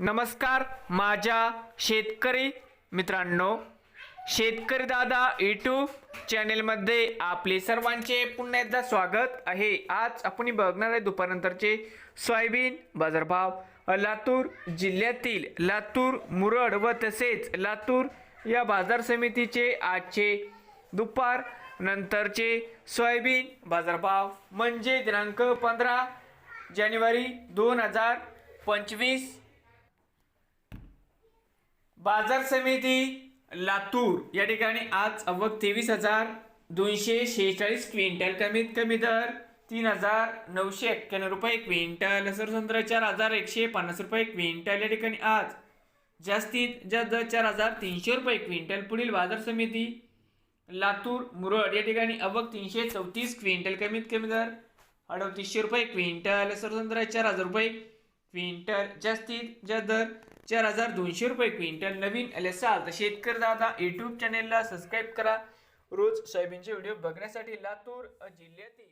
नमस्कार माझ्या शेतकरी मित्रांनो शेतकरी दादा यूट्यूब चॅनेलमध्ये आपले सर्वांचे पुन्हा एकदा स्वागत आहे. आज आपण बघणार आहे दुपारनंतरचे सोयाबीन बाजारभाव. लातूर जिल्ह्यातील लातूर मुरड व तसेच लातूर या बाजार समितीचे आजचे दुपार नंतरचे सोयाबीन बाजारभाव म्हणजे दिनांक पंधरा जानेवारी दोन हजार पंचवीस. बाजार समिती लातूर. या ठिकाणी आज अवघ तेवीस हजार दोनशे शेहेचाळीस क्विंटल कमीत कमी दर तीन हजार नऊशे एक्क्याण्णव रुपये क्विंटल. सरसंत्र चार हजार एकशे पन्नास रुपये क्विंटल. या ठिकाणी आज जास्तीत जास्त दर चार हजार तीनशे रुपये क्विंटल. पुढील बाजार समिती लातूर मुरड. या ठिकाणी अवघ तीनशे चौतीस क्विंटल कमीत कमी दर अडतीसशे रुपये क्विंटल. सरसंत्र चार हजार रुपये क्विंटल जास्तीत जास्त दर चार हजार दोनशे रुपये क्विंटल. नवीन आले असाल तर शेतकरी दादा यूट्यूब चॅनेलला सबस्क्राईब करा. रोज सोयाबीनचे व्हिडिओ बघण्यासाठी लातूर जिल्ह्यातील